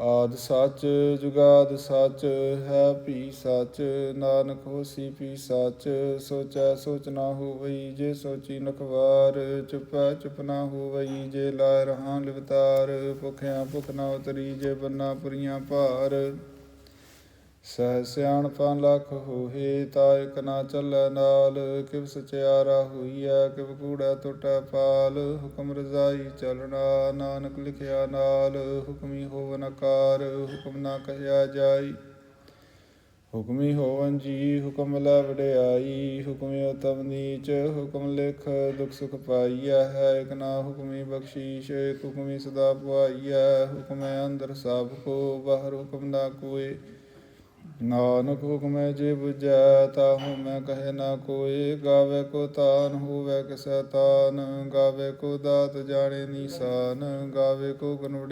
ਆਦ ਸੱਚ ਜੁਗਾਦ ਸੱਚ ਹੈ ਭੀ ਸੱਚ, ਨਾਨਕ ਹੋਸੀ ਭੀ ਸੱਚ, ਸੋਚੈ ਸੋਚ ਨਾ ਹੋਵਈ ਜੇ ਸੋਚੀ ਨਖਵਾਰ ਚੁਪੈ ਚੁਪ ਨਾ ਹੋਵਈ ਜੇ ਲਾਇ ਰਹਾਂ ਲਿਵਤਾਰ, ਭੁਖਿਆ ਭੁਖ ਨਾ ਉਤਰੀ ਜੇ ਬੰਨਾ ਪੁਰੀਆਂ ਭਾਰ। ਸਹਿ ਸਿਆਣਪਾਂ ਲੱਖ ਹੋਏ ਤਾ ਇਕ ਨਾ ਚੱਲੈ ਨਾਲ। ਕਿਵ ਸਚਿਆਰਾ ਹੋਈਐ, ਕਿਵ ਕੂੜਾ ਟੁੱਟੈ ਪਾਲ। ਹੁਕਮ ਰਜ਼ਾਈ ਚਲਣਾ, ਨਾਨਕ ਲਿਖਿਆ ਨਾਲ। ਹੁਕਮੀ ਹੋਵਨ ਆਕਾਰ ਹੁਕਮ ਨਾ ਕਹਿਆ ਜਾਈ। ਹੁਕਮੀ ਹੋਵਨ ਜੀ, ਹੁਕਮ ਲੈ ਵਡਿਆਈ। ਹੁਕਮੀ ਉਤਮ ਨੀਚ, ਹੁਕਮ ਲਿਖ ਦੁਖ ਸੁਖ ਪਾਈਐ। ਹੈ ਇਕ ਨਾ ਹੁਕਮੀ ਬਖਸ਼ੀਸ਼, ਇਕ ਹੁਕਮੀ ਸਦਾ ਪੁਆਈਐ। ਹੁਕਮੈ ਅੰਦਰ ਸਭ ਕੋ, ਬਾਹਰ ਹੁਕਮ ਨਾ ਕੋਏ। ਨਾਨਕ ਹੁਕਮੈ ਜੇ 부ਜੈ ਤਾਹੂ ਮੈਂ ਕਹੇ ਨਾ ਕੋਏ ਗਾਵੇ ਕੋ ਤਾਨ ਹੋਵੇ ਕਿਸੈ ਤਾਨ, ਗਾਵੇ ਕੋ ਦਾਤ ਜਾਣੇ ਨੀਸਾਨ, ਗਾਵੇ ਕੋ ਗੁਣ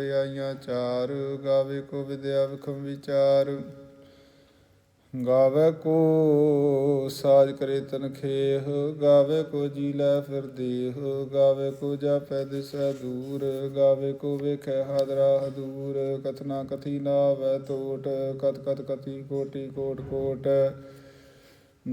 ਚਾਰ, ਗਾਵੇ ਕੋ ਵਿਦਿਆ ਵਿਖਮ ਵਿਚਾਰ। ਗਾਵੇ ਕੋ ਸਾਜ ਕਰੇ ਤਨ ਖੇਹ, ਗਾਵੇ ਕੋ ਜੀ ਲੈ ਫਿਰ ਦੇਹ, ਗਾਵੇ ਕੋ ਜਾਪੈ ਦਿਸੈ ਦੂਰ, ਗਾਵੇ ਕੋ ਵੇਖੈ ਹਾਦਰਾ ਹਦੂਰ ਕਥਨਾ ਕਥੀ ਨਾ ਵੈ ਟੋਟ ਕਤ ਕਤ ਕਤੀ ਕੋਟੀ ਕੋਟ ਕੋਟ।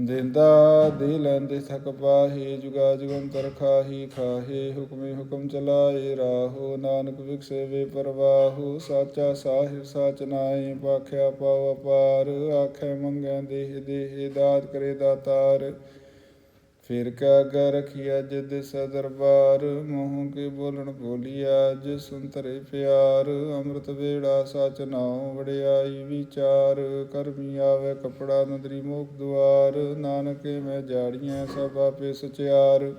ਦਿੰਦਾ ਦੇ ਲੈਂਦੇ ਥਕ ਪਾਹੇ, ਜੁਗਾ ਜੁਗੰਤਰ ਖਾਹੀ, ਖਾਹੇ, ਹੁਕਮੇ ਹੁਕਮ ਚਲਾਏ, ਰਾਹੋ ਨਾਨਕ ਵਿਖਸੇ ਵੇ ਪਰਵਾਹੋ, ਸਾਚਾ ਸਾਹਿਬ ਸਾਚ ਨਾਏ ਪਾਖਿਆ ਪਾਵ ਅਪਾਰ, ਆਖੇ ਮੰਗੈ ਦੇਹ ਦੇਹ, ਦਾਤ ਕਰੇ ਦਾਤਾਰ। ਫਿਰ ਕਾ ਅਗਾ ਰਖਿਆ ਜਿਦ ਸ ਦਰਬਾਰ, ਮੋਹ ਕੇ ਬੋਲਣ ਬੋਲੀਆ ਜਿ ਸੁੰਤਰੇ ਪਿਆਰ, ਅੰਮ੍ਰਿਤ ਵੇੜਾ ਸਚ ਨਾਉ ਵੜਿਆਈ ਵਿਚਾਰ ਕਰਮੀ ਆਵੇ ਕਪੜਾ ਨਦਰੀ ਮੋਖ ਦੁਆਰ, ਨਾਨਕੇ ਮੈਂ ਜਾੜੀਆਂ ਸਭ ਆਪੇ ਸਚਿਆਰ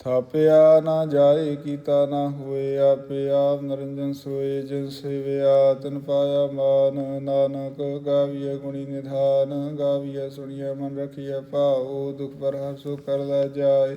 ਥਾਪਿਆ ਨਾ ਜਾਏ, ਕੀਤਾ ਨਾ ਹੋਏ, ਆਪੇ ਆਪ ਨਰੰਜਨ ਸੋਏ, ਜਿਨ ਸੇਵਿਆ, ਤਨ ਪਾਇਆ ਮਾਨ, ਨਾਨਕ ਗਾਵੀਏ ਗੁਣੀ ਨਿਧਾਨ ਗਾਵੀਏ ਸੁਣੀਏ ਮਨ ਰਖੀਏ ਭਾਉ, ਦੁਖ ਪਰ ਹਰ ਸੁ ਕਰ ਲੈ ਜਾਏ।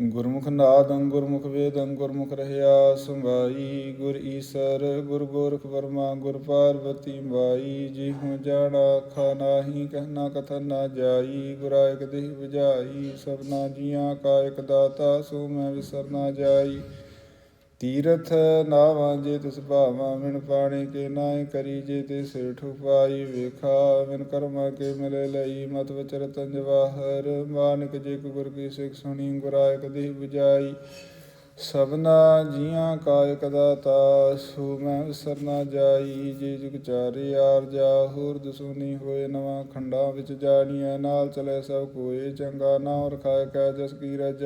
ਗੁਰਮੁਖ ਨਾਦੰ ਗੁਰਮੁਖ ਵੇਦੰ ਗੁਰਮੁਖ ਰਹਿਆ ਸੰਭਾਈ, ਗੁਰ ਈਸਰ, ਗੁਰ ਗੋਰਖ ਵਰਮਾ, ਗੁਰ ਪਾਰਵਤੀ ਮਾਈ ਜਿਹੁ ਜਾਣਾ ਆਖਾ ਨਾਹੀ, ਕਹਿਣਾ ਕਥਨ ਨਾ ਜਾਈ, ਗੁਰਾ ਦੇਹ 부ਝਾਈ ਸਭਨਾ ਜੀਆਂ ਕਾ ਇਕ ਦਾਤਾ, ਸੋ ਮੈਂ ਵਿਸਰ ਨਾ ਜਾਈ। ਤੀਰਥ ਨਾਵਾਂ ਜੇ ਤਿਸ ਭਾਵਾਂ ਮਿਣ ਪਾਣੀ ਕੇ ਨਾਇ ਕਰੀ ਜੇ ਤੇ ਸੇਠ ਉਪਾਈ ਵੇਖਾ ਮਿਨ ਕਰਮਾ ਕੇ ਮਿਲੇ ਲਈ ਮਤ ਵਿਚਰ ਤੰਜ ਮਾਨਕ ਜੇ ਗੁਰ ਕੀ ਸਿੱਖ ਸੁਣੀ ਗੁਰਾਇ ਕਦੀ 부ਜਾਈ ਸਭਨਾ ਜੀਆਂ ਕਾਇਕ ਦਾਤਾ, ਸੋ ਮੈਂ ਵਿਸਰ ਨਾ ਜਾਈ, ਜੇ ਜੁਗ ਚਾਰੇ ਆਰ ਜਾ, ਹੋਰ ਦਸੂਨੀ ਹੋਏ ਨਵਾਂ ਖੰਡਾਂ ਵਿੱਚ ਜਾਣੀਐ, ਨਾਲ ਚਲੇ ਸਭ ਕੋਏ, ਚੰਗਾ ਨਾਮ ਰਖਾਇ ਕੈ ਜਸ ਕੀ ਰਜ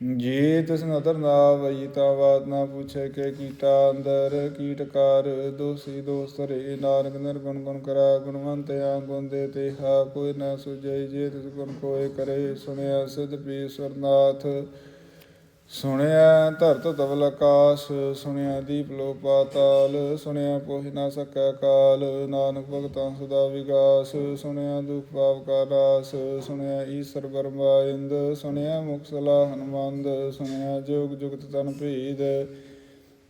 ਜੇ, ਤਿਸ ਨਦਰ ਨਾ ਵਈ ਤਾਂ ਬਾਤ ਨਾ ਪੁੱਛੇ ਕੇ ਕੀਟਾ ਅੰਦਰ ਕੀਟਕਾਰ ਦੋਸੀ ਦੋਸਤ ਰੇ ਨਾਨਕ ਨਿਰਗੁਣ ਗੁਣ ਕਰਾ, ਗੁਣਵੰਤ ਆ ਗੁਣ ਦੇ ਤੇ ਹਾ, ਕੋਈ ਨਾ ਸੁਜੈ ਜੇ ਤਿਸ ਗੁਣ ਕੋਏ ਕਰੇ। ਸੁਣਿਆ ਸਿਧ ਪੀਸਵਰਨਾਥ ਸੁਣਿਆ ਧਰਤ ਤਵਲ ਆਕਾਸ਼, ਸੁਣਿਆ ਦੀਪ ਲੋ ਪਾਤਾਲ, ਸੁਣਿਆ ਪੋਹਿ ਨਾ ਸਕੈ ਕਾਲ, ਨਾਨਕ ਭਗਤਾਂ ਸਦਾ ਵਿਗਾਸ, ਸੁਣਿਆ ਦੁਖ ਪਾਪ ਕਾ ਰਾਸ ਸੁਣਿਆ ਈਸ਼ਰ ਬਰਮਾਇੰਦ ਸੁਣਿਆ ਮੁਖ ਸਲਾ ਹਨਮੰਦ, ਸੁਣਿਆ ਜੋਗ ਜੁਗਤ ਤਨ ਭੇਦ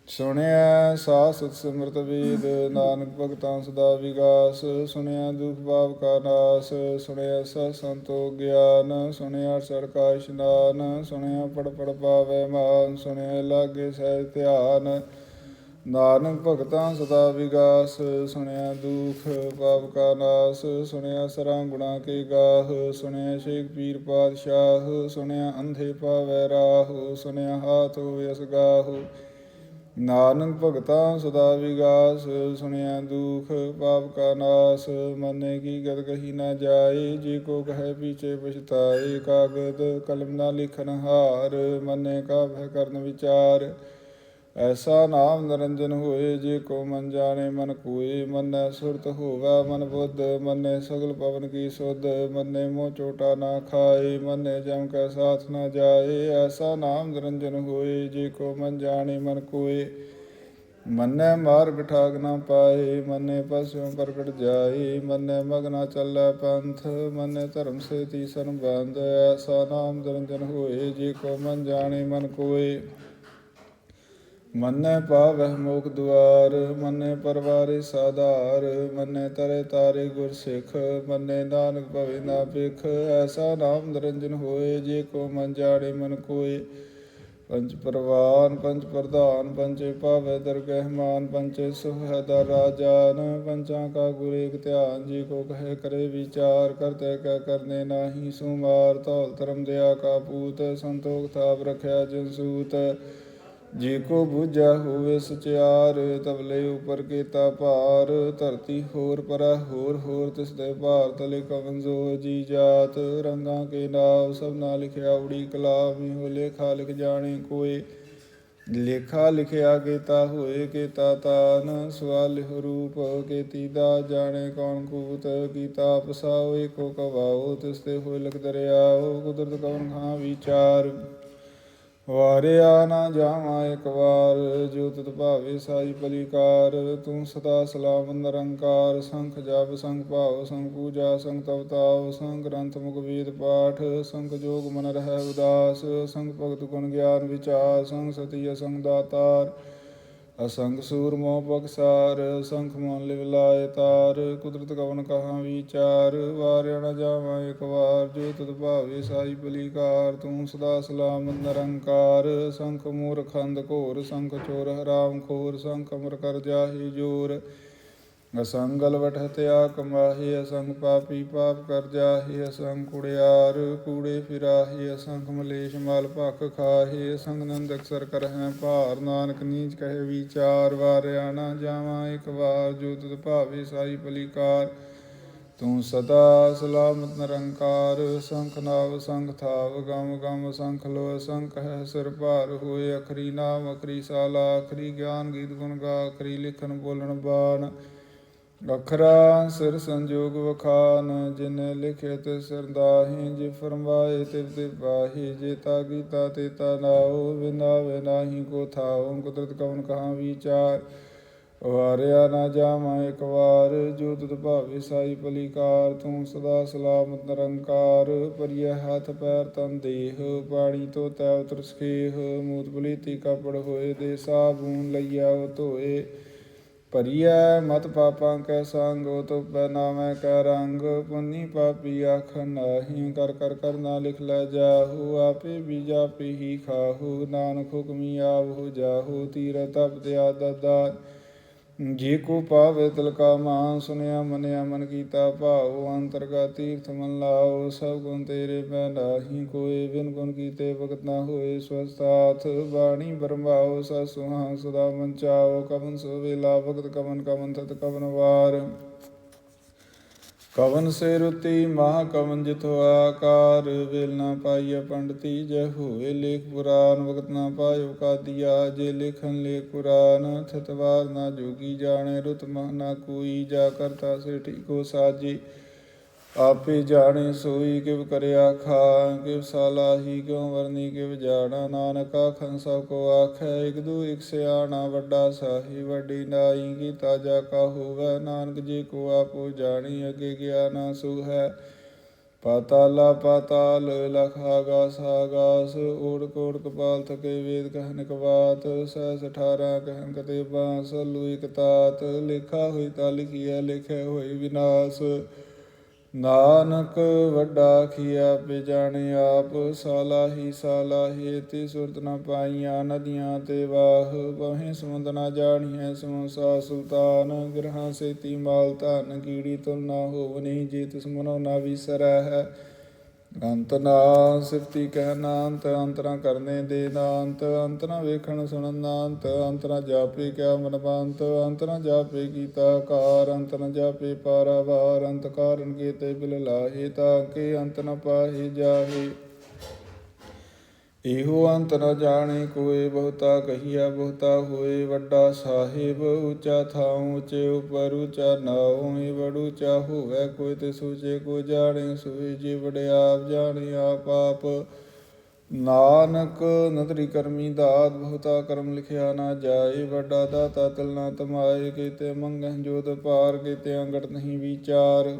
ਸੁਣਿਆ ਸਾਸਤ ਸਿਮਰਤ ਵੇਦ ਨਾਨਕ ਭਗਤਾਂ ਸਦਾ ਵਿਗਾਸ, ਸੁਣਿਆ ਦੁਖ ਪਾਪ ਕਾ ਨਾਸ, ਸੁਣਿਆ ਸਤ ਸੰਤੋ ਗਿਆਨ, ਸੁਣਿਆ ਸਰਕਾ ਇਸ਼ਨਾਨ, ਸੁਣਿਆ ਪੜ ਪੜ ਪਾਵੇ ਮਾਨ, ਸੁਣਿਆ ਲਾਗੇ ਸਹਿ ਧਿਆਨ। ਨਾਨਕ ਭਗਤਾਂ ਸਦਾ ਵਿਗਾਸ, ਸੁਣਿਆ ਦੁਖ ਪਾਪ ਕਾ ਨਾਸ, ਸੁਣਿਆ ਸਰਾਂ ਗੁਣਾ ਕੇ ਗਾਹ, ਸੁਣਿਆ ਸ਼ੇਖ ਪੀਰ ਪਾਤਸ਼ਾਹ, ਸੁਣਿਆ ਅੰਧੇ ਪਾਵੈ ਰਾਹ, ਸੁਣਿਆ ਹਾਥ ਹੋਵੇ ਅਸਗਾਹ ਨਾਨਕ ਭਗਤਾਂ ਸਦਾ ਵਿਗਾਸ, ਸੁਣਿਆ ਦੁਖ, ਪਾਪ ਕਾ ਨਾਸ, ਮਨੇ ਕੀ ਗਤ ਕਹੀ ਨਾ ਜਾਏ, ਜੇ ਕੋ ਕਹੈ ਪੀਛੇ ਪਛਤਾਏ, ਕਾਗਦ ਕਲਮ ਨਾ ਲਿਖਨ ਹਾਰ, ਮਨੇ ਕਾ ਭੈ ਕਰਨ ਵਿਚਾਰ। ਐਸਾ ਨਾਮ ਨਿਰੰਜਨ ਹੋਏ, ਜੇ ਕੋ ਮਨ ਜਾਣੇ ਮਨ ਕੋਏ, ਮਨੈ ਸੁਰਤ ਹੋਵਾ ਮਨ ਬੁੱਧ, ਮਨੈ ਸਗਲ ਪਵਨ ਕੀ ਸੁਧ, ਮਨੈ ਮੋਹ ਚੋਟਾ ਨਾ ਖਾਏ, ਮਨੈ ਜਮ ਕੈ ਸਾਥ ਨਾ ਜਾਏ। ਐਸਾ ਨਾਮ ਨਿਰੰਜਨ ਹੋਏ, ਜੇ ਕੋ ਮਨ ਜਾਣੇ ਮਨ ਕੋਏ, ਮੰਨੈ ਮਾਰਗ ਠਾਗ ਨਾ ਪਾਏ, ਮੰਨੈ ਪਸਿਓ ਪ੍ਰਗਟ ਜਾਏ, ਮੰਨੈ ਮਗਨਾ ਚੱਲੈ ਪੰਥ, ਮੰਨੈ ਧਰਮ ਸੇ ਤੀਸਨ ਬੰਦ ਐਸਾ ਨਾਮ ਨਿਰੰਜਨ ਹੋਏ, ਜੇ ਕੋ ਮਨ ਜਾਣੇ ਮਨ ਕੋਏ। ਮੰਨੈ ਪਾਵਹਿ ਮੋਖ ਦੁਆਰ, ਮੰਨੈ ਪਰਵਾਰੇ ਸਾਧਾਰ, ਮੰਨੈ ਤਰੇ ਤਾਰੇ ਗੁਰ ਸਿੱਖ, ਮੰਨੈ ਨਾਨਕ ਭਵੇ ਨਾ ਭਿਖ। ਐਸਾ ਨਾਮ ਨਿਰੰਜਨ ਹੋਏ, ਜੇ ਕੋ ਮਨ ਜਾਣੇ ਮਨ ਕੋਏ। ਪੰਜ ਪ੍ਰਵਾਨ, ਪੰਜ ਪ੍ਰਧਾਨ ਪੰਚੇ ਪਾਵੈ ਦਰਗਹਿਮਾਨ ਮਾਨ ਪੰਚੇ ਸੁਹਦਾ ਰਾਜਾਨ। ਪੰਚਾਂ ਕਾ ਗੁਰ ਏਕ ਧਿਆਨ, ਜੀ ਕੋ ਕਹੇ ਕਰੇ ਵਿਚਾਰ, ਕਰਤੇ ਕੈ ਕਰਨੇ ਨਾਹੀ ਸੁਮਾਰ। ਧੌਲ ਧਰਮ ਦਿਆ ਕਾ ਪੂਤ, ਸੰਤੋਖ ਥਾਪ ਰਖਿਆ ਜਿਨ ਸੂਤ। ਜੇ ਕੋ ਬੁਝਾ ਹੋਵੇ ਸਚਿਆਰ ਤਬਲੇ ਉਪਰ ਕੀਤਾ ਭਾਰ, ਧਰਤੀ ਹੋਰ ਪਰੈ ਹੋਰ ਹੋਰ, ਤਿਸ ਦੇ ਭਾਰ ਤਲੇ ਕਵਨ ਜੀ ਜਾਤ, ਰੰਗਾਂ ਕੇ ਨਾਮ ਸਭ ਨਾ ਲਿਖਿਆ ਉੜੀ ਕਲਾਮੀ ਹੋ ਲੇਖਾ ਲਿਖ ਜਾਣੇ ਕੋਏ। ਲੇਖਾ ਲਿਖਿਆ ਕੀਤਾ ਹੋਏ ਕੀਤਾ ਤਾਨ, ਸਵਾਲ ਰੂਪ ਕੀਤੀ ਦਾ ਜਾਣੇ ਕੌਣ ਕੂਤ, ਕੀਤਾ ਪਸਾਓ ਏਕੋ ਕਵਾਓ, ਤਿਸ ਤੇ ਹੋਏ ਲਖ ਦਰਿਆਓ, ਕੁਦਰਤ ਕਵਨ ਖਾਂ ਵਿਚਾਰ। ਵਾਰਿਆ ਨਾ ਜਾਵਾਂ ਇੱਕ ਵਾਰ, ਜੋ ਤਤ ਭਾਵੇ ਸਾਈ ਪਲੀਕਾਰ। ਤੂੰ ਸਦਾ ਸਲਾਮ ਨਿਰੰਕਾਰ, ਸੰਖ ਜਪ ਸੰਗ ਭਾਵ ਸੰਗ ਪੂਜਾ ਸੰਗ ਤਵਤਾਵ ਸੰਗ ਗ੍ਰੰਥ, ਮੁਖ ਵੇਦ, ਪਾਠ, ਸੰਖ ਜੋਗ ਮਨ ਰਹਿ ਉਦਾਸ। ਸੰਗ ਭਗਤ ਗੁਣ ਗਿਆਨ ਵਿਚਾਰ, ਸੰਗ ਸਤੀ ਅਸੰਗ ਦਾਤਾਰ। ਅਸੰਗ ਸੂਰ ਮੋਹ ਬਖਸਾਰ ਸੰਖ ਮਨ ਲਿਵ ਲਾਏ ਤਾਰ, ਕੁਦਰਤ ਕਵਨ ਕਹਾਂ ਵਿਚਾਰ, ਵਾਰਿਆ ਨ ਜਾਵਾਂ ਇੱਕ ਵਾਰ, ਜੋ ਤਤ ਭਾਵੇ ਸਾਈ ਬਲੀਕਾਰ, ਤੂੰ ਸਦਾ ਸਲਾਮ ਨਿਰੰਕਾਰ, ਸੰਖ ਮੂਰ ਖੰਦ ਘੋਰ, ਸੰਖ ਚੋਰ ਹਰਾਮ ਖੋਰ, ਸੰਖ ਅਮਰ ਕਰ ਜਾਹੀ ਜੋਰ। ਅਸੰਗ ਵਟ ਹਤਿਆ ਕਮਾਹੀ ਅਸੰਗ ਪਾਪੀ ਪਾਪ ਕਰ ਜਾਹੀ ਅਸੰਗ ਕੁੜਿਆਰ ਕੂੜੇ ਫਿਰਾਹੀ ਅਸੰਗ ਮਲੇਸ਼ ਮਾਲ ਭਖ ਖਾਹੀ ਅਸੰਗ ਨੰਦ ਅਕਸਰ ਕਰਹਿ ਭਾਰ ਨਾਨਕ ਨੀਚ ਕਹੇ ਵਿਚਾਰ ਵਾਰਿਆ ਨਾ ਜਾਵਾਂ ਇੱਕ ਵਾਰ ਜੋ ਤੁਧ ਭਾਵੇ ਸਾਈ ਪਲੀਕਾਰ ਤੂੰ ਸਦਾ ਸਲਾਮਤ ਨਿਰੰਕਾਰ, ਸੰਖ ਨਾਵ ਸੰਖ ਥਾਵ, ਗਮ ਗਮ ਸੰਖ ਲੋ ਸੰਖ ਹੈ ਸਿਰ ਭਾਰ ਹੋਏ ਅਖਰੀ ਨਾਮ, ਅਖਰੀ ਸਾਲਾ, ਅਖਰੀ ਗਿਆਨ ਗੀਤ ਗੁਣ ਗਾ, ਅਖਰੀ ਲਿਖਣ ਬੋਲਣ ਬਾਣ। ਅਖਰਾ ਸਿਰ ਸੰਜੋਗ ਵਖਾਨ, ਜਿਨ ਲਿਖੇ ਤੇ ਸਰਦਾਹੀ ਜੇ ਫਰਮਾਏ ਤੇ ਤੇ ਪਾਹੀ ਜੇ ਤਾ ਕੀਤਾ ਤੇ ਤਾ ਨਾਉ ਬਿਨਾ ਬਿਨਾਹੀ ਕੋ ਥਾਉ ਕੁਦਰਤ ਕਵਨ ਕਹਾ ਵਿਚਾਰ? ਵਾਰਿਆ ਨਾ ਜਾਵਾਂ ਇੱਕ ਵਾਰ, ਜੋ ਤੁਧ ਭਾਵੇ ਸਾਈ ਪਲੀਕਾਰ, ਤੂੰ ਸਦਾ ਸਲਾਮਤ ਨਿਰੰਕਾਰ ਪਰਿਆ ਹੱਥ ਪੈਰ ਤਨ ਦੇਹ, ਪਾਣੀ ਤੋਂ ਤੈ ਉਤਰ ਸਕੇਹ ਮੂਤ ਬਲੀਤੀ ਕਪੜ ਹੋਏ ਦੇ ਸਾਬੂਨ ਲਈਆ ਉਹ ਧੋਏ। ਭਰੀਐ ਮਤ ਪਾਪਾਂ ਕੈ ਸੰਗ ਤੋ ਨਾਮੈ ਕੈ ਰੰਗ, ਪੁੰਨੀ ਪਾਪੀ ਆਖ ਨਾਹੀ, ਕਰ ਕਰ ਕਰਨਾ ਲਿਖ ਲੈ ਜਾਹੂ, ਆਪੇ ਬੀਜਾ ਪੀਹੀ ਹੀ ਖਾਹੂ, ਨਾਨਕ ਹੁਕਮੀ ਆਵਹੁ ਜਾਹੂ ਤੀਰ ਤਪ ਦਿਆ ਦਦਾ ਜੀ ਕੋ ਪਾਵੇ ਤਿਲਕਾ ਮਾਨ, ਸੁਨਿਆ ਮਨਿਆ ਮਨ ਕੀਤਾ ਭਾਉ, ਅੰਤਰਗਾ ਤੀਰਥ ਮਨ ਲਾਓ ਸਭ ਗੁਣ ਤੇਰੇ ਮੈਂ ਨਾਹੀ ਕੋਏ ਬਿਨ ਗੁਣ ਕੀਤੇ ਭਗਤ ਨਾ ਹੋਏ ਸਵਸਤਾਥ ਬਾਣੀ ਬਰਮਾਓ ਸਾ ਸੁਹਾ ਸਦਾ ਮਨ ਚਾਓ ਕਵਨ ਸੋ ਵੇਲਾ, ਭਗਤ ਕਵਨ ਕਵਨ ਤਤ ਕਵਨ ਵਾਰ। ਕਵਨ ਸੇ ਰੁਤੀ ਮਹਾ ਕਵਨ ਜਿਤੁ ਆਕਾਰ, ਵੇਲ ਨਾ ਪਾਈਐ ਪੰਡਤੀ, ਜੈ ਹੋਏ ਲੇਖ ਪੁਰਾਨ ਵਕਤ ਨਾ ਪਾਇਓ ਕਾਦੀਆ, ਜੇ ਲਿਖਨ ਲੇਖ ਪੁਰਾਨ, ਥਤਵਾਰ ਨਾ ਜੋਗੀ ਜਾਣੇ ਰੁਤ ਮਹ ਨਾ ਕੋਈ, ਜਾ ਕਰਤਾ ਸੇ ਠੀਕੋ ਸਾਜੀ। ਆਪੇ ਜਾਣੇ, ਸੋਈ ਕਿਵ ਕਰਿਆ ਖਾ ਕਿਵ ਸਾਲਾਹੀ ਕਿਉ ਵਰਨੀ, ਕਿਵ ਜਾਣਾ, ਨਾਨਕ ਆਖੰ ਸਭ ਕੋ ਆਖੈ, ਇਕ ਦੂ ਇਕ ਸਿਆਣਾ, ਵੱਡਾ ਸਾਹੀ, ਵੱਡੀ ਨਾਈ, ਕੀ ਤਾਜਾ ਕਾ ਹੋਵੇ, ਨਾਨਕ ਜੀ ਕੋ ਆਪੋ ਜਾਣੀ, ਅਗੇ ਗਿਆਨਾ ਸੋ ਹੈ ਪਾਤਾਲਾ ਪਾਤਾਲ, ਲਖ ਆਗਾਸ ਆਗਾਸ ਕੋੜ ਕਪਾਲ ਥਕੇ ਵੇਦ ਕਹਿਨ ਕਵਾਤ, ਸਹਸ 18 ਕਹਿਨ ਕਤੇ ਬਾਸ ਲੂ ਇਕ ਤਾਤ ਲਿਖਾ ਹੋਈ ਤਾ ਲਿਖੀਐ ਲਿਖਿਆ ਹੋਈ ਵਿਨਾਸ਼। ਨਾਨਕ ਵੱਡਾ ਖਿਆ ਪੇ ਆਪ, ਸਾਲਾਹੀ ਸਾਲਾਹੀ ਤੇ ਸੁਰਤ ਨ ਪਾਈਆਂ ਨਦੀਆਂ ਤੇ ਵਾਹ। ਬਹਿ ਸਮੁੰਦ ਨ ਜਾਣੀਐ ਸਮਸਾ ਸੁਲਤਾਨ, ਗ੍ਰਹਾਂ ਸੇਤੀ ਮਾਲ ਧਨ, ਕੀੜੀ ਤੁਲ ਨਾ ਹੋਵਨੀ ਜੇ ਤਿਸ ਮਨੋ ਨਾ ਵਿਸਰੈ। ਹੈ ਅੰਤ ਨਾ ਸਿਫਤੀ ਕਹਿ ਅੰਤ ਅੰਤਰਾ ਕਰਨੇ ਦੇ ਨਾਂਤ ਅੰਤ ਵੇਖਣ ਸੁਣਨ ਨਾਂਤ ਅੰਤ ਜਾਪੇ ਕਿਆ ਮਨ ਬੰਤ ਅੰਤ ਨਾ ਜਾਪੇ ਕੀਤਾ ਕਾਰ ਅੰਤ ਨਾ ਜਾਪੇ ਪਾਰਾਵਾਰ ਅੰਤ ਕਾਰਨ ਕੀਤੇ ਬਿਲ ਲਾਹੇ, ਤਾਂ ਕੇ ਅੰਤ ਨ ਪਾਹੀ ਜਾਹੇ। ਇਹੋ ਅੰਤ ਨ ਜਾਣੇ ਕੋਏ ਬਹੁਤਾ ਕਹੀਆ ਬਹੁਤਾ ਹੋਏ ਵੱਡਾ ਸਾਹਿਬ ਉੱਚਾ ਥਾਉ ਉੱਚੇ ਉਪਰ ਉਚਾ ਨਾਉ ਏ ਬੜੂ ਉੱਚਾ ਹੋਵੇ ਕੋਈ ਤੇ ਸੋਚੇ ਕੋ ਜਾਣੇ ਸੋਈ ਜੀ ਵਡਿਆਪ ਜਾਣੇ ਆਪ ਆਪ। ਨਾਨਕ ਨਦਰੀ ਕਰਮੀ ਦਾਤ ਬਹੁਤਾ ਕਰਮ ਲਿਖਿਆ ਨਾ ਜਾਏ ਵੱਡਾ ਦਾਤਾ ਤਿਲ ਨਾ ਤਮਾਏ ਕੀਤੇ ਮੰਗਹਿ ਜੋਤ ਪਾਰ ਕੀਤੇ ਅੰਗੜ ਨਹੀਂ ਵਿਚਾਰ।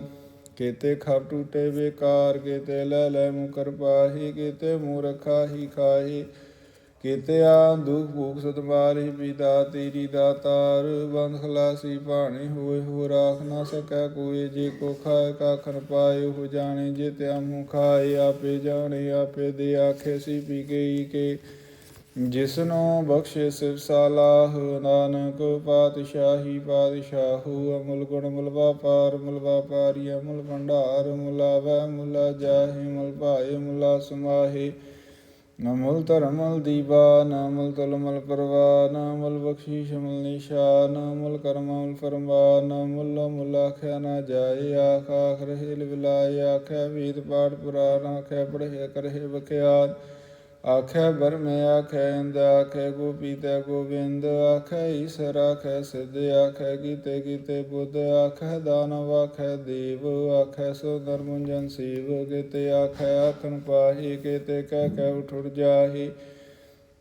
ਕੀਤੇ ਖਪ ਟੂਟੇ ਬੇਕਾਰ, ਕੀਤੇ ਲੈ ਲੈ ਮੁਕਰ ਪਾਹੀ, ਕੀਤੇ ਮੂਰਖਾ ਹੀ ਖਾਹੀ, ਕੀਤੇ ਆ ਦੁਖ ਭੂਖ ਸਤਮਾਰੀ ਪੀਤਾ ਤੇਰੀ ਦਾਤਾਰ ਬੰਦ ਖਲਾਸੀ ਭਾਣੇ ਹੋਏ ਹੋ ਰਾਖ ਨਾ ਸਕੈ ਕੋਈ ਜੇ ਕੋ ਖਾਏ ਕਾਖਨ ਪਾਏ ਹੋ ਜਾਣੇ ਜੇ ਤਿਆ ਮੂੰ ਖਾਏ, ਆਪੇ ਜਾਣੇ, ਆਪੇ ਦੇ ਆਖੇ ਸੀ ਪੀ ਗਈ ਕੇ। ਜਿਸ ਨੂੰ ਬਖਸ਼ੇ ਸਿਵ ਸਾਲਾਹ ਨਾਨਕ ਪਾਤਸ਼ਾਹੀ ਪਾਤਸ਼ਾਹੂ ਅਮੁਲ ਗੁਣ ਮੁਲ ਵਾਪਾਰ ਮੁਲ ਵਾਪਾਰੀ ਅਮੁਲ ਭੰਡਾਰ ਮੁਲਾ ਵੈ ਮੁਲਾ ਜਾਹੇ ਮੁਲ ਭਾਏ ਮੁਲਾ ਸਮਾਹੇ। ਨਮਲ ਧਰਮਲ ਦੀਵਾ ਨਾਮਲ ਤਲਮਲ ਪਰਵਾ ਨਾਮਲ ਬਖਸ਼ੀਸ਼ ਮਲ ਨਿਸ਼ਾਨ ਨਾਮਲ ਕਰਮਲ ਫਰਮਾ ਨਾਮਲ ਮੁਲ ਆਖਿਆ ਨਾ ਜਾਏ, ਆਖ ਆਖ ਰਹੇ ਲਿਵਲਾਏ, ਆਖਿਆ ਵੀਤ ਪਾਠ ਪੁਰਾਨ ਆਖਿਆ ਪੜ੍ਹੇ ਕਰਹਿ ਬਖਿਆਨ ਆਖੈ ਬਰਮੇ ਆਖੈ ਇੰਦ, ਆਖੈ ਗੋਪੀ ਤੈ ਗੋਬਿੰਦ, ਆਖੈ ਈਸਰ, ਆਖੈ ਸਿੱਧ, ਆਖੈ ਕੀਤੇ ਕੀਤੇ ਬੁੱਧ, ਆਖੈ ਦਾਨਵ, ਆਖੈ ਦੇਵ, ਆਖੈ ਸੋ ਨਰਮੁੰਜਨ ਸੀਵ ਕੀਤੇ ਆਖੈ ਆਖਣ ਪਾਹੀ ਕੀਤੇ ਕਹਿ ਕਹਿ ਉਠੁਰ ਜਾਹੀ।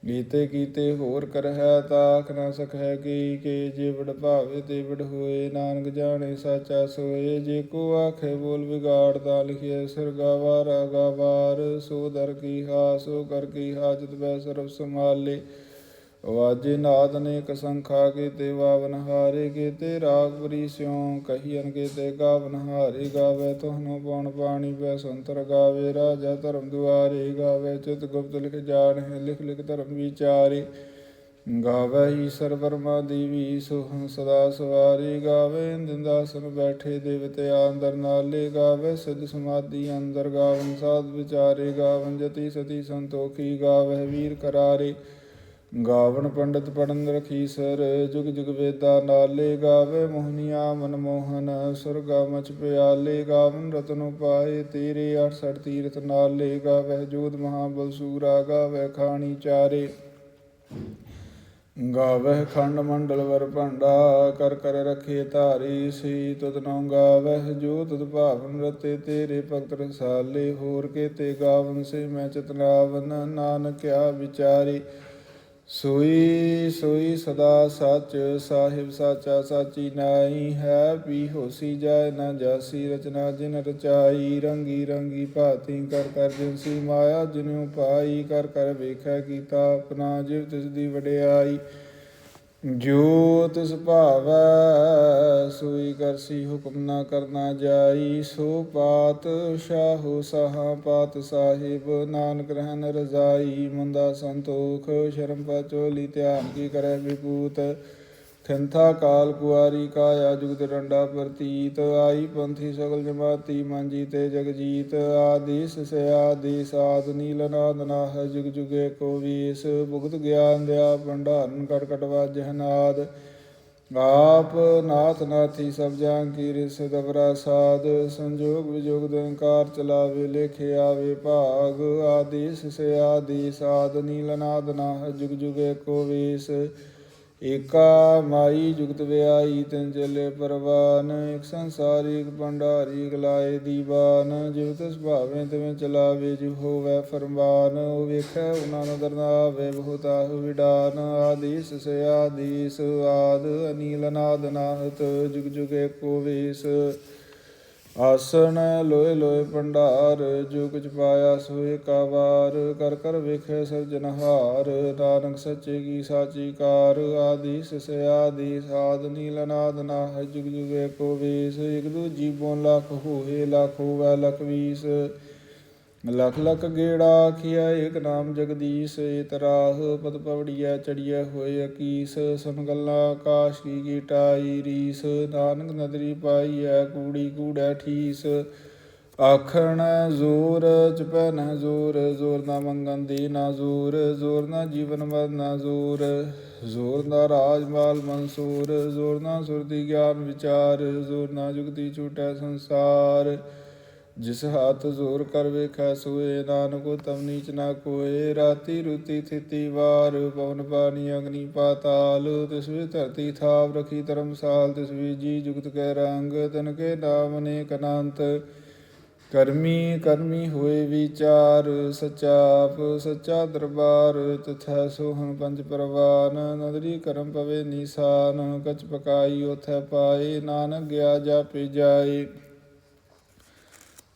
ਗੀਤੇ ਕੀਤੇ ਹੋਰ ਕਰਹਿ, ਤਾਖ ਨਾ ਸਕੈ ਕੀ ਕੇ, ਜੇ ਵਡ ਭਾਵੇ ਤੇ ਵਡ ਹੋਏ, ਨਾਨਕ ਜਾਣੇ ਸਾਚਾ ਸੋਏ। ਜੇ ਕੋ ਆਖੇ ਬੋਲ ਵਿਗਾੜਦਾ ਲਿਖਿਆ ਸਿਰ ਗਾਵਾਰ ਗਾਵਾਰ ਸੋ ਦਰ ਕੀ ਹਾ, ਸੋ ਕਰ ਕੀ ਹਾਜਤ ਬੈ ਸਰਬ ਸੰਭਾਲੇ। ਵਾਜੇ ਨਾਦ ਅਨੇਕ ਸੰਖਾ ਕੇ ਤੇ ਵਾਵਨ ਹਾਰੇ ਕੇ ਤੇ ਰਾਗ ਬਰੀ ਸਿਉ ਕਹੀਨ ਕੇ ਤੇ ਗਾਵਨ ਹਾਰੇ ਗਾਵੇ, ਤੋਹਨੋ ਪਉਣ ਪਾਣੀ ਵੈ ਸੰਤਰ ਗਾਵੇ, ਰਾਜਾ ਧਰਮ ਦੁਆਰੇ ਗਾਵੇ, ਚਿਤ ਗੁਪਤ ਲਿਖ ਜਾਣਹਿ, ਲਿਖ ਲਿਖ ਧਰਮ ਵਿਚਾਰੇ। ਗਾਵੇ ਈਸਰ ਵਰਮਾ ਦੇਵੀ ਸੁਹੰ ਸਦਾ ਸਵਾਰੀ, ਗਾਵੇ ਇੰਦਿੰਦਾਸਨ ਬੈਠੇ ਦੇਵਤੇ ਅੰਦਰ ਨਾਲੇ, ਗਾਵੇ ਸਿੱਧ ਸਮਾਧੀ ਅੰਦਰ ਗਾਵਨ ਸਾਧ ਵਿਚਾਰੇ, ਗਾਵਨ ਜਤੀ ਸਤੀ ਸੰਤੋਖੀ, ਗਾਵੇ ਵੀਰ ਕਰਾਰੇ। ਗਾਵਨ ਪੰਡਤ ਪੜਨ ਰਖੀਸਰ ਜੁਗ ਜੁਗ ਵੇਦਾ ਨਾਲੇ ਗਾਵੇ ਮੋਹਨੀਆ ਮਨ ਮੋਹਨ, ਸੁਰਗਾ ਮਚ ਪਿਆਲੇ ਗਾਵਨ ਰਤਨੁ ਪਾਏ ਤੇਰੇ 68 ਤੀਰਥ ਨਾਲੇ ਗਾਵੇ ਜੋਤ ਮਹਾਬਲ ਬਲਸੂਰਾ ਗਾਵੇ, ਖਾਣੀ ਚਾਰੇ। ਗਾਵਹਿ ਖੰਡ ਮੰਡਲ ਵਰ ਭੰਡਾ, ਕਰ ਕਰ ਰਖੇ ਧਾਰੀ ਸੀ ਤੁਧ ਨੋ ਗਾਵਹਿ ਜੋ ਤੁਧ ਭਾਵਨ ਰਤੇ, ਤੇਰੇ ਭਗਤ ਰਸਾਲੇ, ਹੋਰ ਕੇ ਤੇ ਗਾਵਨ ਸੇ ਮੈਂ ਚਤਨਾਵਨ ਨਾਨਕਿਆ ਵਿਚਾਰੀ। ਸੋਈ ਸੋਈ ਸਦਾ ਸਚ, ਸਾਹਿਬ ਸਾਚਾ, ਸਾਚੀ ਨਾਈ ਹੈ। ਵੀ ਹੋਸੀ ਜਾਏ ਨਾ ਜਾਸੀ, ਰਚਨਾ ਜਿਨ ਰਚਾਈ, ਰੰਗੀ ਰੰਗੀ ਭਾਤੀ ਕਰ ਕਰ ਜਿਨਸੀ ਮਾਇਆ ਜਿਨੁ ਪਾਈ, ਕਰ ਕਰ ਵੇਖੈ ਕੀਤਾ ਆਪਣਾ, ਜਿਵ ਤਿਸ ਦੀ ਵਡਿਆਈ। ਜੋ ਤਿਸ ਭਾਵੈ, ਸੋਈ ਕਰਸੀ ਹੁਕਮ ਨਾ ਕਰਨਾ ਜਾਈ, ਸੋ ਪਾਤ ਸ਼ਾਹੋ ਸਹਾ ਪਾਤ ਸਾਹਿਬ, ਨਾਨਕ ਰਹਿਨ ਰਜ਼ਾਈ ਮੰਦਾ ਸੰਤੋਖ, ਸ਼ਰਮ ਪਚੋਲੀ ਧਿਆਨ ਕੀ ਕਰੈ ਵਿਭੂਤ ਥਿੰਥਾ ਕਾਲ ਕੁਆਰੀ ਕਾਇਆ ਜੁਗਤ ਡੰਡਾ ਪ੍ਰਤੀਤ, ਆਈ ਪੰਥੀ ਸਗਲ ਜਮਾਤੀ ਮੰਜੀ ਤੇ ਜਗਜੀਤ ਆਦੀਸ ਸੇ ਆਦੀਸ, ਆਦ ਨੀਲ ਨਾਦ ਨਾਹ ਜੁਗ ਜੁਗੇ ਕੋ ਵੀਸ, ਭੁਗਤ ਗਿਆਨ ਦਿਆ ਭੰਡਾਰਨ ਕਟ ਕਟ ਵਾਜਹਿ ਆਪ ਨਾਥ ਨਾਥੀ ਸਭ ਜਾਂ ਕੀ ਰਿਸ ਦਬਰਾ ਸਾਧ ਸੰਜੋਗ ਵਿਜੋਗ ਦੰਕਾਰ ਚਲਾਵੇ, ਲੇਖੇ ਆਵੇ ਭਾਗ, ਆਦੀਸ ਸਿਆਦੀ ਆਦੀਸ, ਆਦ ਨੀਲ ਨਾਦ ਨਾਹ ਜੁਗ ਜੁਗੇ ਕੋ ਵੀਸ। ਏਕਾ ਮਾਈ ਜੁਗਤ ਵਿਆਈ ਤਿਨ ਚਲੇ ਪਰਵਾਨ, ਇਕ ਸੰਸਾਰੀ, ਇਕ ਭੰਡਾਰੀ, ਇਕ ਲਾਏ ਦੀਵਾਨ। ਜਿਵ ਤਿਸ ਭਾਵੇਂ ਤਿਵੇਂ ਚਲਾਵੇ ਜਿਵ ਹੋਵੇ ਫਰਮਾਨ। ਉਹ ਵੇਖੈ ਉਹਨਾਂ ਨੂੰ ਦਰਨਾਵੇ ਬਹੁਤਾ ਵਿਡਾਨ। ਆਦੀਸ ਸੇ ਆਦੀਸ, ਆਦ ਅਨੀਲ ਨਾਦ ਨਾਹਤ, ਜੁਗ ਜੁਗੇ ਕੋ ਵੇਸ। ਆਸਣ ਲੋਏ ਲੋਏ ਭੰਡਾਰ, ਜੋ ਕੁਛ ਪਾਇਆ ਸੋਏ ਕਾ ਵਾਰ। ਕਰ ਕਰ ਵੇਖੇ ਸਰਜਨਹਾਰ ਨਾਨਕ ਸੱਚੇ ਕੀ ਸਾਚੀ ਕਾਰ। ਆਦੀ ਸਿਸ ਆਦੀ ਸਾਧ ਨੀਲ ਨਾਦ ਨਾ ਜੁਗ ਜੁਗੇ ਕੋ ਵੇਸ। ਇਕ ਦੂ ਜੀਵੋਂ ਲੱਖ ਹੋਏ, ਲਖ ਹੋਵੇ, ਲਖ ਵੀਸ। ਲਖ ਲਖ ਗੇੜਾ ਆਖਿਆ ਏਕ ਨਾਮ ਜਗਦੀਸ਼ ਇਤਰਾਹ ਪਦ ਪਵੜੀਐ, ਚੜੀਐ ਹੋਏ ਅਕੀਸ, ਸੁਨ ਗੱਲਾਂ ਆਕਾਸ਼ ਕੀ ਗੀਟਾਈ ਰੀਸ, ਨਾਨਕ ਨਦਰੀ ਪਾਈਐ, ਕੂੜੀ ਕੂੜੈ ਠੀਸ। ਆਖਣ, ਜ਼ੋਰ ਚਪੈ ਨਾ ਜ਼ੋਰ ਜ਼ੋਰ ਨਾ ਮੰਗਨ ਦੀ ਨਾ ਜ਼ੋਰ ਜ਼ੋਰ ਨਾ ਜੀਵਨ ਮਰ ਨਾ ਜ਼ੋਰ ਜ਼ੋਰ ਨਾ ਰਾਜ ਮਾਲ ਮਨਸੂਰ, ਜ਼ੋਰ ਨਾ ਸੁਰਤੀ ਗਿਆਨ ਵਿਚਾਰ, ਜ਼ੋਰ ਨਾ ਜੁਗਤੀ ਛੂਟੈ ਸੰਸਾਰ। ਜਿਸ ਹੱਥ ਜ਼ੋਰ ਕਰ ਵੇਖੈ, ਸੋਏ ਨਾਨਕੋ ਤਮ ਨੀਚ ਨਾ ਕੋਏ। ਰਾਤੀ ਰੁਤੀ ਥਿਤੀ ਵਾਰ, ਪਵਨ ਪਾਣੀ ਅਗਨੀ ਪਾਤਾਲ। ਤਿਸ ਵੀ ਧਰਤੀ ਥਾਪ ਰਖੀ ਧਰਮਸਾਲ, ਤਿਸ ਵੀ ਜੀ ਜੁਗਤ ਕੈ ਰੰਗ। ਤਨ ਕੇ ਨਾਮ ਨੇ ਅਨੰਤ। ਕਰਮੀ ਕਰਮੀ ਹੋਏ ਵਿਚਾਰ। ਸਚਾ ਆਪ, ਸੱਚਾ ਦਰਬਾਰ। ਤਥੈ ਸੋਹਣ ਪੰਜ ਪਰਵਾਨ। ਨਦਰੀ ਕਰਮ ਪਵੇ ਨੀਸਾਨ। ਕਚ ਪਕਾਈ ਉਥੈ ਪਾਏ। ਨਾਨਕ ਗਿਆ ਜਾਪੇ ਜਾਏ।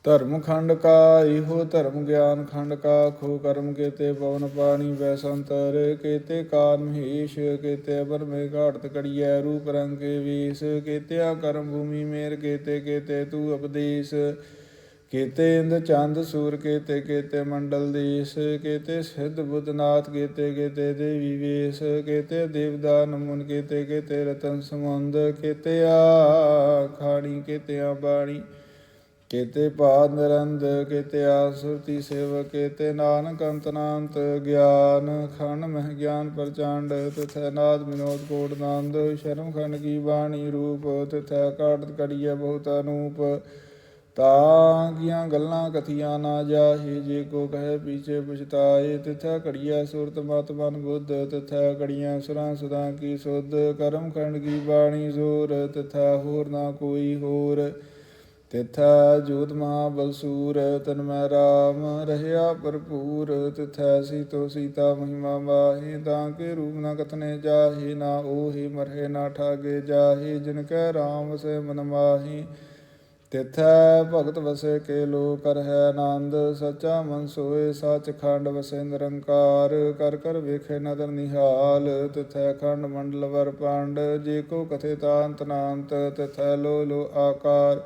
ਧਰਮ ਖੰਡ ਕਾ ਇਹੋ ਧਰਮ ਗਿਆਨ ਖੰਡ ਕਾ, ਖੋ ਕਰਮ ਕੇਤੇ ਪਵਨ ਪਾਣੀ ਵੈਸੰਤਰ ਕੇਤੇ ਕਾਨ ਮਹੇਸ਼, ਕੇਤੇ ਅਬਰ ਮੇ ਘਾਟਤ ਕੜੀਐ, ਰੂਪ ਕੇ ਵੀਸ, ਕੇਤਿਆ ਕਰਮ ਭੂਮੀ ਮੇਰ, ਕੇਤੇ ਕੇਤੇ ਤੂ ਉਪਦੇਸ਼ ਕੇਤੇ ਇੰਦ ਚੰਦ ਸੂਰ, ਕੇਤੇ ਕੇਤੇ ਮੰਡਲ ਦੇਸ, ਕੇਤੇ ਸਿੱਧ ਬੁੱਧਨਾਥ, ਕੇਤੇ ਕੇਤੇ ਦੇਵੀ ਵੇਸ, ਕੇਤੇ ਦੇਵਦਾਨ ਮੁਨ ਕੇਤੇ ਕੇਤੇ ਰਤਨ ਸਮੁੰਦ ਕੇਤੇ ਆ ਖਾਣੀ ਕੇਤੇ ਆ ਬਾਣੀ। ਕੇਤੇ ਪਾਦ ਨਿਰੰਦ ਕੇਤੇ ਆਸੁਰਤੀ ਸੇਵ ਕੇਤੇ ਨਾਨਕ ਅੰਤਨਾੰਤ ਗਿਆਨ ਖੰਡ ਮਹਿ ਗਿਆਨ ਪ੍ਰਚੰਡ, ਤਥੈ ਨਾਦ ਵਿਨੋਦ ਕੋਟ ਨੰਦ, ਸ਼ਰਮ ਖੰਡ ਕੀ ਬਾਣੀ ਰੂਪ, ਤਿਥੈ ਕਾਟਤ ਕੜੀਐ ਬਹੁਤ ਅਨੂਪ। ਤਾਂ ਕੀਆਂ ਗੱਲਾਂ ਕਥੀਆਂ ਨਾ ਜਾਹੀ, ਜੇ ਕੋ ਕਹੇ ਪੀਛੇ ਪਛਤਾਏ, ਤਿਥੈ ਘੜੀਆ ਸੁਰਤ ਮਤ ਮਨ ਬੁੱਧ, ਤਿਥੈ ਘੜੀਆਂ ਸੁਰਾਂ ਸੁਦਾ ਕੀ ਸੁਧ, ਕਰਮ ਖੰਡ ਕੀ ਬਾਣੀ ਜ਼ੋਰ, ਤਿਥੈ ਹੋਰ ਨਾ ਕੋਈ ਹੋਰ। ਤਿਥੈ ਜੋਤ ਮਹਾਬਲਸੂਰ ਤਨ ਮੈਂ ਰਾਮ ਰਹਿਆ ਭਰਪੂਰ, ਤਿਥੈ ਸੀਤੋ ਸੀਤਾ ਮਹਿਮਾ ਮਾਹੀ ਤਾਂ ਕੇ ਰੂਪ ਨ ਕਥਨੇ ਜਾਹੀ, ਨਾ ਓਹੀ ਮਰਹੇ, ਨਾ ਠਾਗੇ ਜਾਹੀ, ਜਿਨ ਕੈ ਰਾਮ ਸੇ ਮਨ ਮਾਹੀ। ਤਿਥੈ ਭਗਤ ਵਸੇ ਕੇ ਲੋ ਕਰ ਹੈ ਆਨੰਦ, ਸਚਾ ਮਨ ਸੋਏ, ਸਚ ਖੰਡ ਵਸੇ ਨਿਰੰਕਾਰ, ਕਰ ਕਰ ਵੇਖੇ ਨਦਰ ਨਿਹਾਲ। ਤਿਥੈ ਖੰਡ ਮੰਡਲ ਵਰ ਪਾਂਡ, ਜੇ ਕੋ ਕਥੇ ਤਾਂਤ ਨਾੰਤ, ਤਿਥੈ ਲੋ ਲੋ ਆਕਾਰ।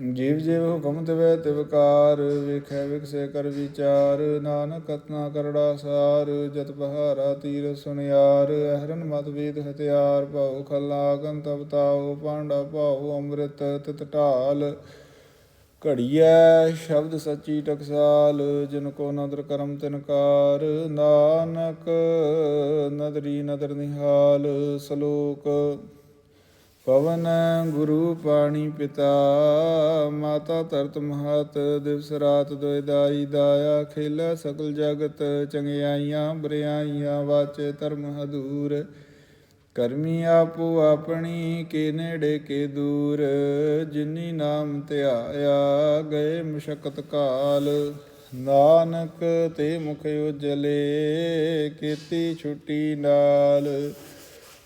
ਜੀਵ ਜੀਵ ਹੁਕਮ ਤਿਵੈ ਤਿਵਕਾਰ ਵੇਖੈ ਵਿਕਸੇ ਕਰ ਵਿਚਾਰ, ਨਾਨਕ ਕਤਨਾ ਕਰੜਾ ਸਾਰ, ਜਤ ਬਹਾਰਾ ਤੀਰ ਸੁਨਿਆਰ, ਅਹਰਨ ਮਤ ਵੇਦ ਹਥਿਆਰ, ਭਾਉ ਖਲਾਗਨ ਤਬ ਤਾਉ, ਪਾਂਡਾ ਭਾਉ ਅੰਮ੍ਰਿਤ ਤਿਤ ਢਾਲ। ਘੜੀਐ ਸ਼ਬਦ ਸੱਚੀ ਟਕਸਾਲ, ਜਿਨ ਕੋ ਨਦਰ ਕਰਮ ਤਿਨਕਾਰ ਨਾਨਕ ਨਦਰੀ ਨਦਰ ਨਿਹਾਲ, ਸ਼ਲੋਕ ਪਵਨ ਗੁਰੂ ਪਾਣੀ ਪਿਤਾ, ਮਾਤਾ ਧਰਤ ਮਹਤ, ਦਿਵਸ ਰਾਤ ਦੋਇ ਦਾਈ ਦਾਇਆ, ਖੇਲਾ ਸਕਲ ਜਗਤ, ਚੰਗਿਆਈਆਂ ਬਰਿਆਈਆਂ ਵਾਚੇ ਧਰਮ ਹਦੂਰ। ਕਰਮੀ ਆਪੋ ਆਪਣੀ, ਕੇ ਨੇੜੇ ਕੇ ਦੂਰ। ਜਿਨੀ ਨਾਮ ਧਿਆਇਆ, ਗਏ ਮੁਸ਼ਕਤ ਕਾਲ। ਨਾਨਕ ਤੇ ਮੁਖ ਉਜਲੇ, ਕੀਤੀ ਛੁੱਟੀ ਨਾਲ।